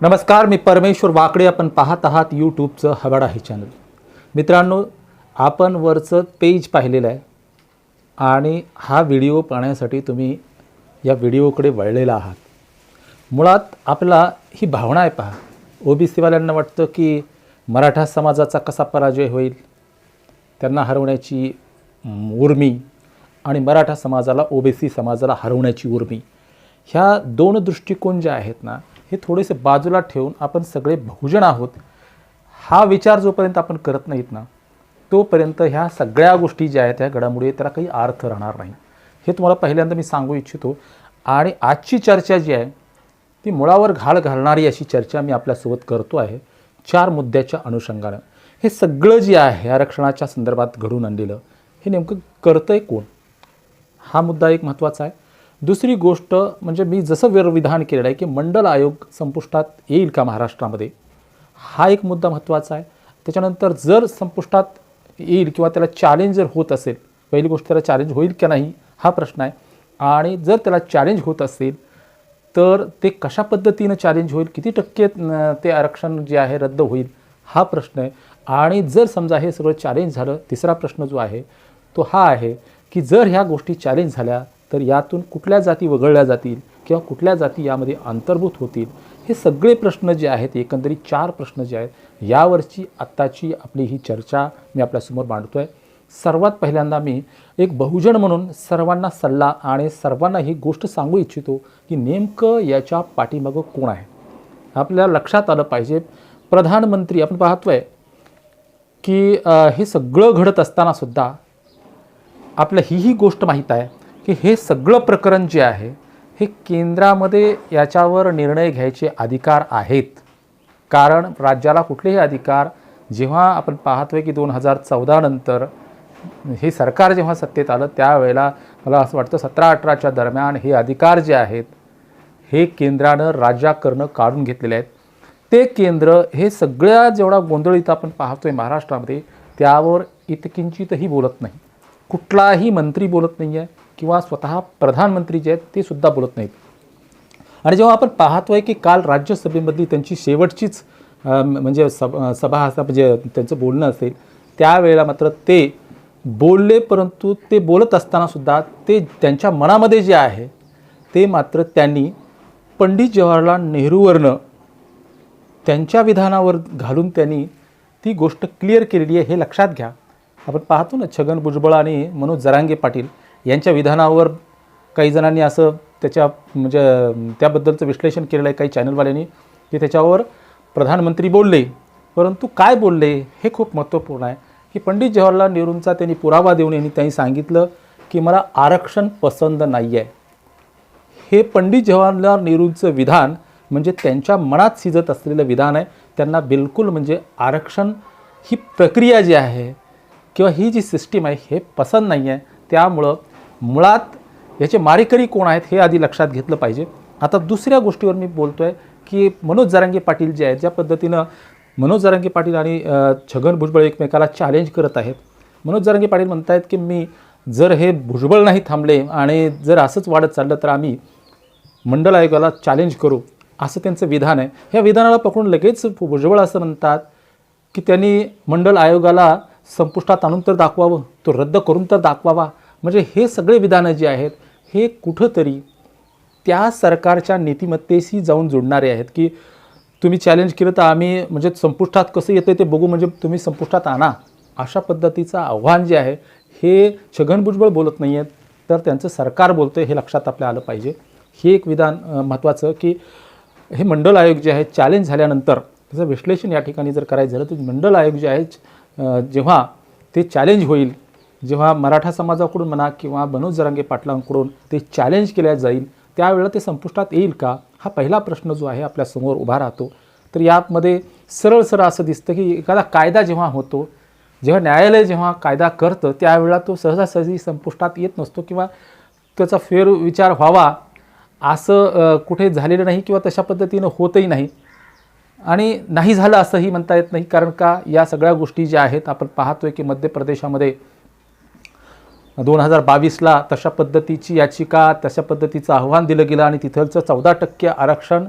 नमस्कार मी परमेश्वर वाकडे. आपण पाहत आहात यूट्यूबचं हवाडा हे चॅनल. मित्रांनो आपण वरचं पेज पाहिलेलं आहे आणि हा व्हिडिओ पाहण्यासाठी तुम्ही या व्हिडिओकडे वळलेला आहात. मुळात आपला ही भावना आहे पहा. ओ बी सीवाल्यांना वाटतं की मराठा समाजाचा कसा पराजय होईल? त्यांना हरवण्याची उर्मी आणि मराठा समाजाला ओबीसी समाजाला हरवण्याची उर्मी. ह्या दोन दृष्टिकोन जे आहेत ना हे थोडेसे बाजूला ठेवून आपण सगळे बहुजन आहोत हा विचार जोपर्यंत आपण करत नाहीत ना तोपर्यंत ह्या सगळ्या गोष्टी ज्या आहेत त्या घडामोडी त्याला काही अर्थ राहणार नाही. हे तुम्हाला पहिल्यांदा मी सांगू इच्छितो आणि आजची चर्चा जी आहे ती मुळावर घाल घालणारी अशी चर्चा मी आपल्यासोबत करतो आहे चार मुद्द्याच्या अनुषंगानं. हे सगळं जे आहे आरक्षणाच्या संदर्भात घडून आणलेलं हे नेमकं करतं आहे कोण? हा मुद्दा एक महत्त्वाचा आहे. दुसरी गोष्ट म्हणजे मी जसं विरविधान केलेलं आहे की मंडल आयोग संपुष्टात येईल का महाराष्ट्रामध्ये हा एक मुद्दा महत्त्वाचा आहे. त्याच्यानंतर जर संपुष्टात येईल किंवा त्याला चॅलेंज जर होत असेल पहिली गोष्ट त्याला चॅलेंज होईल का नाही हा प्रश्न आहे. आणि जर त्याला चॅलेंज होत असेल तर ते कशा पद्धतीनं चॅलेंज होईल किती टक्के ते आरक्षण जे आहे रद्द होईल हा प्रश्न आहे. आणि जर समजा हे सगळं चॅलेंज झालं तिसरा प्रश्न जो आहे तो हा आहे की जर ह्या गोष्टी चॅलेंज झाल्या तर यातून कुठल्या जाती वगळल्या जातील किंवा कुठल्या जाती यामध्ये अंतर्भूत होतील हे सगळे प्रश्न जे आहेत एकंदरीत चार प्रश्न जे आहेत यावरची आत्ताची आपली ही चर्चा मी आपल्यासमोर मांडतो आहे सर्वात पहिल्यांदा मी एक बहुजन म्हणून सर्वांना सल्ला आणि सर्वांना ही गोष्ट सांगू इच्छितो की नेमकं याच्या पाठीमागं कोण आहे? आपल्याला लक्षात आलं पाहिजे. प्रधानमंत्री आपण पाहतोय की हे सगळं घडत असताना सुद्धा आपल्या ही ही गोष्ट माहीत आहे. की हे सगळं प्रकरण जे आहे हे केंद्रामध्ये याच्यावर निर्णय घ्यायचे अधिकार आहेत. कारण राज्याला कुठलेही अधिकार जेव्हा आपण पाहतोय की दोन हजार चौदानंतर हे सरकार जेव्हा सत्तेत आलं त्यावेळेला मला असं वाटतं सतरा अठराच्या दरम्यान हे अधिकार जे आहेत हे केंद्रानं राज्याकडनं काढून घेतलेले आहेत. ते केंद्र हे सगळ्या जेवढा गोंधळ इथं आपण पाहतोय महाराष्ट्रामध्ये त्यावर इतकिंचितही बोलत नाही. कुठलाही मंत्री बोलत नाही आहे किंवा स्वतः प्रधानमंत्री जे आहेत ते सुद्धा बोलत नाहीत. आणि जेव्हा आपण पाहतोय की काल राज्यसभेमधली त्यांची शेवटचीच म्हणजे सभ सभा असं म्हणजे त्यांचं बोलणं असेल त्यावेळेला मात्र ते बोलले परंतु ते बोलत असतानासुद्धा ते त्यांच्या मनामध्ये जे आहे ते मात्र त्यांनी पंडित जवाहरलाल नेहरूवरनं त्यांच्या विधानावर घालून त्यांनी ती गोष्ट क्लिअर केलेली आहे हे लक्षात घ्या. आपण पाहतो ना छगन भुजबळ आणि मनोज जरांगे पाटील यांच्या विधानावर काही जणांनी असं त्याच्या म्हणजे त्याबद्दलचं विश्लेषण केलेलं आहे काही चॅनलवाल्यांनी की त्याच्यावर प्रधानमंत्री बोलले. परंतु काय बोलले हे खूप महत्त्वपूर्ण आहे. की पंडित जवाहरलाल नेहरूंचा त्यांनी पुरावा देऊन यांनी त्यांनी सांगितलं की मला आरक्षण पसंत नाही आहे हे पंडित जवाहरलाल नेहरूंचं विधान म्हणजे त्यांच्या मनात शिजत असलेलं विधान आहे. त्यांना बिलकुल म्हणजे आरक्षण ही प्रक्रिया जी आहे किंवा ही जी सिस्टीम आहे हे पसंत नाही आहे त्यामुळं मुळात याचे मारेकरी कोण आहेत हे आधी लक्षात घेतलं पाहिजे. आता दुसऱ्या गोष्टीवर मी बोलतो आहे की मनोज जरांगे पाटील जे आहेत ज्या पद्धतीनं मनोज जरांगे पाटील आणि छगन भुजबळ एकमेकाला चॅलेंज करत आहेत. मनोज जरांगे पाटील म्हणत आहेत की मी जर हे भुजबळ नाही थांबले आणि जर असंच वाढत चाललं तर आम्ही मंडल आयोगाला चॅलेंज करू. असं त्यांचं विधान आहे. ह्या विधानाला पकडून लगेच भुजबळ असं म्हणतात की त्यांनी मंडल आयोगाला संपुष्टात आणून तर दाखवावं तो रद्द करून तर दाखवावा म्हणजे हे सगळे विधानं जे आहेत हे कुठंतरी त्या सरकारच्या नीतिमत्तेशी जाऊन जोडणारे आहेत की तुम्ही चॅलेंज केलं तर आम्ही म्हणजे संपुष्टात कसं येतं ते बघू म्हणजे तुम्ही संपुष्टात आणा. अशा पद्धतीचं आव्हान जे आहे हे छगन भुजबळ बोलत नाही आहेत तर त्यांचं सरकार बोलतं हे लक्षात आपल्या आलं पाहिजे. हे एक विधान महत्त्वाचं की हे मंडल आयोग जे आहे चॅलेंज झाल्यानंतर त्याचं विश्लेषण या ठिकाणी जर करायचं झालं तर मंडल आयोग जे आहे जेव्हा ते चॅलेंज होईल जेव्हा मराठा समाजाकडून म्हणा किंवा मनोज जरांगे पाटलांकडून ते चॅलेंज केल्या जाईल त्यावेळेला ते संपुष्टात येईल का? हा पहिला प्रश्न जो आहे आपल्यासमोर उभा राहतो. तर यामध्ये सरळ सरळ असं दिसतं की एखादा कायदा जेव्हा होतो जेव्हा न्यायालय जेव्हा कायदा करतं त्यावेळेला तो सहजासहजी संपुष्टात येत नसतो किंवा त्याचा फेरविचार व्हावा असं कुठे झालेलं नाही किंवा तशा पद्धतीनं होतही नाही. आणि नाही झालं असंही म्हणता येत नाही कारण का या सगळ्या गोष्टी ज्या आहेत आपण पाहतोय की मध्य प्रदेशामध्ये दोन हजार बावीसला तशा पद्धतीची याचिका तशा पद्धतीचं आव्हान दिलं गेलं आणि तिथलचं चौदा टक्के आरक्षण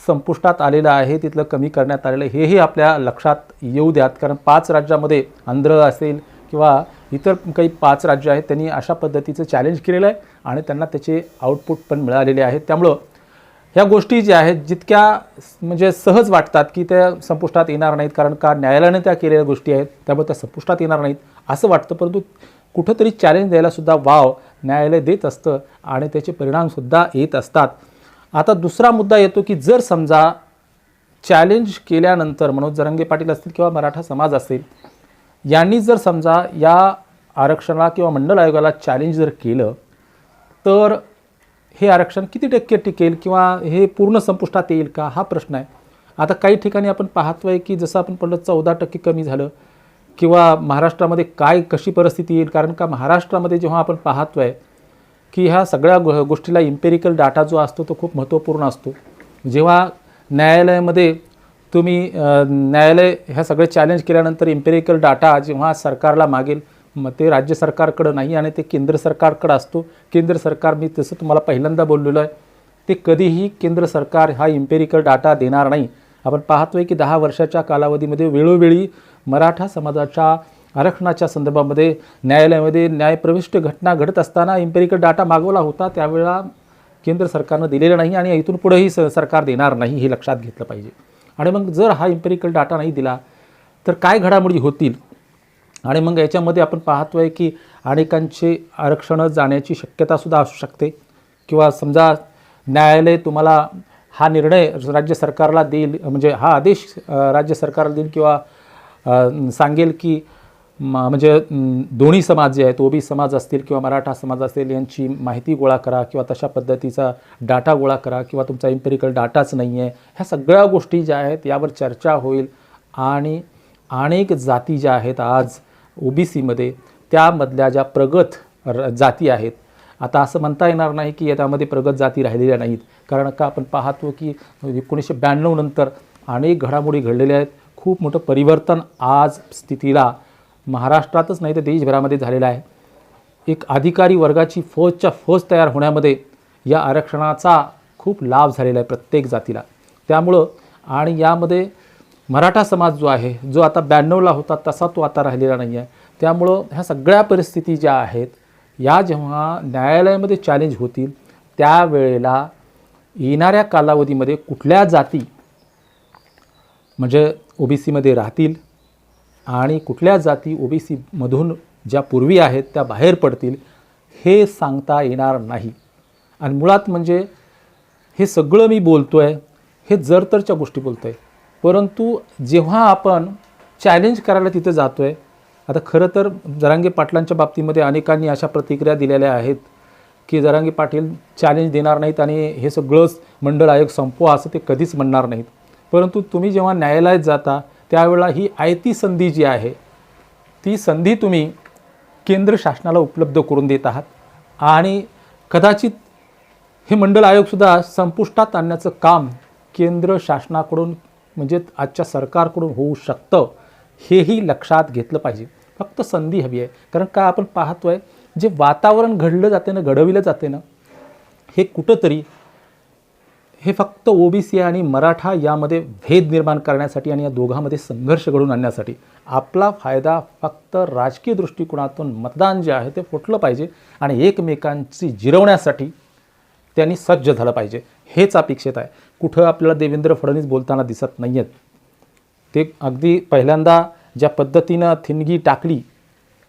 संपुष्टात आलेलं आहे. तिथलं कमी करण्यात आलेलं आहे. हेही आपल्या लक्षात येऊ द्यात. कारण पाच राज्यामध्ये आंध्र असेल किंवा इतर काही पाच राज्य आहेत त्यांनी अशा पद्धतीचं चॅलेंज केलेलं आहे आणि त्यांना त्याचे आउटपुट पण मिळालेले आहेत. त्यामुळं ह्या गोष्टी ज्या आहेत जितक्या म्हणजे सहज वाटतात की त्या संपुष्टात येणार नाहीत कारण का न्यायालयाने त्या केलेल्या गोष्टी आहेत त्यामुळे त्या संपुष्टात येणार नाहीत असं वाटतं. परंतु कुठंतरी चॅलेंज द्यायलासुद्धा वाव न्यायालय देत असतं आणि त्याचे परिणामसुद्धा येत असतात. आता दुसरा मुद्दा येतो की जर समजा चॅलेंज केल्यानंतर मनोज जरंगे पाटील असतील किंवा मराठा समाज असेल यांनी जर समजा या आरक्षणाला किंवा मंडल आयोगाला चॅलेंज जर केलं तर हे आरक्षण किती टक्के टिकेल किंवा हे पूर्ण संपुष्टात येईल का? हा प्रश्न आहे. आता काही ठिकाणी आपण पाहतोय की जसं आपण पडलं चौदा टक्के कमी झालं किंवा महाराष्ट्रामध्ये काय कशी परिस्थिती येईल? कारण का महाराष्ट्रामध्ये जेव्हा आपण पाहतो आहे की ह्या सगळ्या गो गोष्टीला इम्पेरिकल डाटा जो असतो तो खूप महत्त्वपूर्ण असतो. जेव्हा न्यायालयामध्ये तुम्ही न्यायालय ह्या सगळे चॅलेंज केल्यानंतर इम्पेरिकल डाटा जेव्हा सरकारला मागेल मग ते राज्य सरकारकडं नाही आणि ते केंद्र सरकारकडं असतो. केंद्र सरकार मी तसं तुम्हाला पहिल्यांदा बोललेलो आहे ते कधीही केंद्र सरकार हा इम्पेरिकल डाटा देणार नाही. आपण पाहतोय की दहा वर्षाच्या कालावधीमध्ये वेळोवेळी मराठा समाजाच्या आरक्षणाच्या संदर्भामध्ये न्यायालयामध्ये न्यायप्रविष्ट घटना घडत असताना इम्पेरिकल डाटा मागवला होता. त्यावेळेला केंद्र सरकारनं दिलेलं नाही आणि इथून पुढेही स सरकार देणार नाही हे लक्षात घेतलं पाहिजे. आणि मग जर हा इम्पेरिकल डाटा नाही दिला तर काय घडामोडी होतील? आणि मग याच्यामध्ये आपण पाहतोय की अनेकांचे आरक्षणं जाण्याची शक्यतासुद्धा असू शकते. किंवा समजा न्यायालय तुम्हाला हा निर्णय राज्य सरकारला देईल म्हणजे हा आदेश राज्य सरकारला देईल किंवा सांगेल की म- म्हणजे दोन्ही समाज जे आहेत ओबी समाज असतील किंवा मराठा समाज असतील यांची माहिती गोळा करा किंवा तशा पद्धतीचा डाटा गोळा करा किंवा तुमचा इम्पेरिकल डाटाच नाही आहे ह्या सगळ्या गोष्टी ज्या आहेत यावर चर्चा होईल आणि अनेक जाती ज्या आहेत आज ओ बी सीमध्ये त्यामधल्या ज्या प्रगत र जाती आहेत आता असं म्हणता येणार नाही की याच्यामध्ये प्रगत जाती राहिलेल्या नाहीत. कारण का आपण पाहतो की एकोणीसशे ब्याण्णव नंतर अनेक घडामोडी घडलेल्या आहेत. खूप मोठं परिवर्तन आज स्थितीला महाराष्ट्रातच नाही तर देशभरामध्ये झालेलं आहे. एक अधिकारी वर्गाची फौजच्या फौज तयार होण्यामध्ये या आरक्षणाचा खूप लाभ झालेला आहे प्रत्येक जातीला. त्यामुळं आणि यामध्ये मराठा समाज जो आहे जो आता ब्याण्णवला होता तसा तो आता राहिलेला नाही आहे. त्यामुळं ह्या सगळ्या परिस्थिती ज्या आहेत या जेव्हा न्यायालयामध्ये चॅलेंज होतील त्यावेळेला येणाऱ्या कालावधीमध्ये कुठल्या जाती म्हणजे ओ बी सीमध्ये राहतील आणि कुठल्या जाती ओ बी सीमधून ज्या पूर्वी आहेत त्या बाहेर पडतील हे सांगता येणार नाही. आणि मुळात म्हणजे हे सगळं मी बोलतो आहे हे जरतरच्या गोष्टी बोलतो आहे परंतु जेव्हा आपण चॅलेंज करायला तिथं जातो आहे आता खरं तर जरांगे पाटलांच्या बाबतीमध्ये अनेकांनी अशा प्रतिक्रिया दिलेल्या आहेत की जरांगे पाटील चॅलेंज देणार नाहीत आणि हे सगळंच मंडळ आयोग संपवा असं ते कधीच म्हणणार नाहीत. परंतु तुम्ही जेव्हा न्यायालयात जाता त्यावेळेला ही आयती संधी जी आहे ती संधी तुम्ही केंद्र शासनाला उपलब्ध करून देत आहात. आणि कदाचित हे मंडळ आयोगसुद्धा संपुष्टात आणण्याचं काम केंद्र शासनाकडून म्हणजे आजच्या सरकारकडून होऊ शकतं हेही लक्षात घेतलं पाहिजे. फक्त संधी हवी आहे. कारण का आपण पाहतो आहे जे वातावरण घडलं जाते ना घडविलं जाते ना हे कुठंतरी हे फक्त ओबीसी आणि मराठा यामध्ये भेद निर्माण करण्यासाठी आणि या दोघांमध्ये संघर्ष घडवून आणण्यासाठी. आपला फायदा फक्त राजकीय दृष्टिकोनातून मतदान जे आहे ते फुटलं पाहिजे आणि एकमेकांची जिरवण्यासाठी त्यांनी सज्ज झालं पाहिजे. हेच अपेक्षित आहे. कुठं आपल्याला देवेंद्र फडणवीस बोलताना दिसत नाही आहेत ते अगदी पहिल्यांदा ज्या पद्धतीनं थिनगी टाकली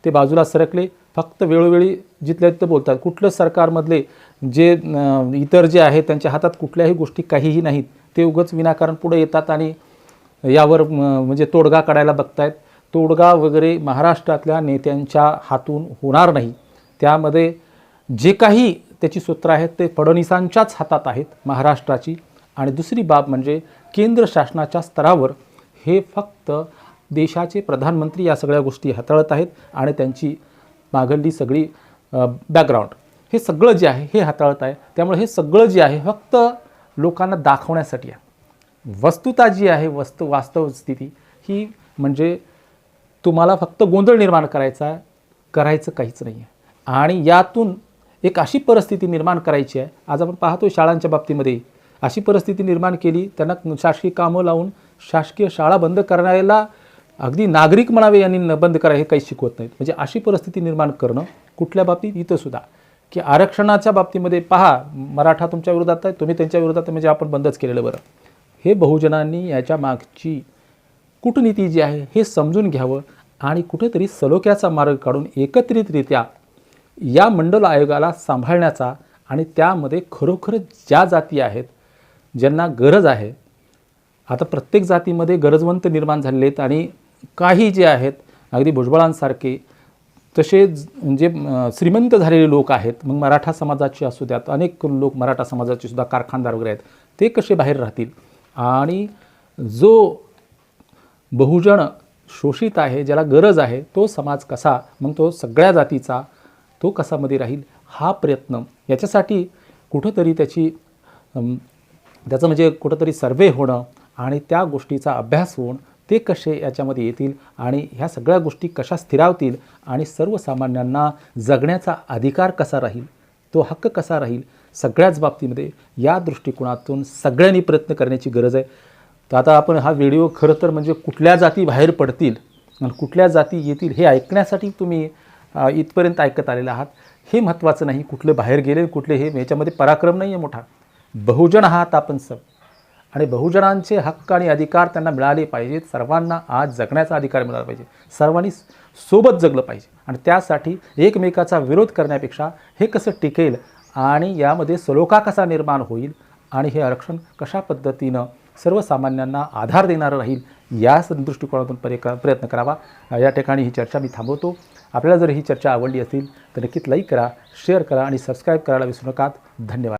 ते बाजूला सरकले. फक्त वेळोवेळी जिथल्या तिथं बोलतात. कुठलं सरकारमधले जे इतर जे आहेत त्यांच्या हातात कुठल्याही गोष्टी काहीही नाहीत. ते उगंच विनाकारण पुढे येतात आणि यावर म्हणजे तोडगा काढायला बघतायत. तोडगा वगैरे महाराष्ट्रातल्या नेत्यांच्या हातून होणार नाही. त्यामध्ये जे काही त्याची सूत्र आहेत ते फडणवीसांच्याच हातात आहेत महाराष्ट्राची. आणि दुसरी बाब म्हणजे केंद्र शासनाच्या स्तरावर हे फक्त देशाचे प्रधानमंत्री या सगळ्या गोष्टी हाताळत आहेत आणि त्यांची मागली सगळी बॅकग्राऊंड हे सगळं जे आहे हे हाताळत आहे. त्यामुळे हे सगळं जे आहे फक्त लोकांना दाखवण्यासाठी आहे. वस्तुता जी आहे वस्तू वास्तव स्थिती ही म्हणजे तुम्हाला फक्त गोंधळ निर्माण करायचा आहे करायचं काहीच नाही आहे आणि यातून एक अशी परिस्थिती निर्माण करायची आहे. आज आपण पाहतो शाळांच्या बाबतीमध्ये अशी परिस्थिती निर्माण केली त्यांना शासकीय कामं लावून शासकीय शाळा बंद करण्याला अगदी नागरिक म्हणावे यांनी न बंद करा हे काही शिकवत नाहीत. म्हणजे अशी परिस्थिती निर्माण करणं कुठल्या बाबतीत इथंसुद्धा की आरक्षणाच्या बाबतीमध्ये पहा मराठा तुमच्या विरोधात आहे तुम्ही त्यांच्या विरोधात म्हणजे आपण बंदच केलेलं बरं. हे बहुजनांनी याच्या मागची कूटनीती जी आहे हे समजून घ्यावं आणि कुठेतरी सलोख्याचा मार्ग काढून एकत्रितरित्या या मंडल आयोगाला सांभाळण्याचा आणि त्यामध्ये खरोखर ज्या जाती आहेत ज्यांना गरज आहे आता प्रत्येक जातीमध्ये गरजवंत निर्माण झालेले आहेत आणि काही जे आहेत अगदी भुजबळांसारखे तसे जे म्हणजे, श्रीमंत झालेले लोक आहेत. मग मराठा समाजाचे असू द्यात अनेक लोक मराठा समाजाचे सुद्धा कारखानदार वगैरे आहेत. ते कसे बाहेर राहतील? आणि जो बहुजन शोषित आहे ज्याला गरज आहे तो समाज कसा मग तो सगळ्या जातीचा तो कसामध्ये राहील? हा प्रयत्न याच्यासाठी कुठंतरी त्याची त्याचं म्हणजे कुठंतरी सर्वे होणं आणि त्या गोष्टीचा अभ्यास होऊन ते कसे याच्यामध्ये येतील आणि ह्या सगळ्या गोष्टी कशा स्थिरावतील आणि सर्वसामान्यांना जगण्याचा अधिकार कसा राहील तो हक्क कसा राहील सगळ्याच बाबतीमध्ये या दृष्टिकोनातून सगळ्यांनी प्रयत्न करण्याची गरज आहे. तर आता आपण हा व्हिडिओ खरं तर म्हणजे कुठल्या जाती बाहेर पडतील आणि कुठल्या जाती येतील हे ऐकण्यासाठी तुम्ही इथपर्यंत ऐकत आलेले आहात. हे महत्त्वाचं नाही कुठले बाहेर गेले कुठले हे याच्यामध्ये पराक्रम नाही आहे मोठा. बहुजन आहात आपण सब. आणि बहुजनांचे हक्क आणि अधिकार त्यांना मिळाले पाहिजेत. सर्वांना आज जगण्याचा अधिकार मिळाला पाहिजे. सर्वांनी सोबत जगलं पाहिजे. आणि त्यासाठी एकमेकाचा विरोध करण्यापेक्षा हे कसं टिकेल आणि यामध्ये सलोखा कसा निर्माण होईल आणि हे आरक्षण कशा पद्धतीनं सर्वसामान्यांना आधार देणारं राहील या दृष्टिकोनातून परे प्रयत्न करावा. या ठिकाणी ही चर्चा मी थांबवतो. आपल्याला जर ही चर्चा आवडली असेल तर नक्कीच लाईक करा शेअर करा आणि सबस्क्राईब करायला विसरू नका धन्यवाद.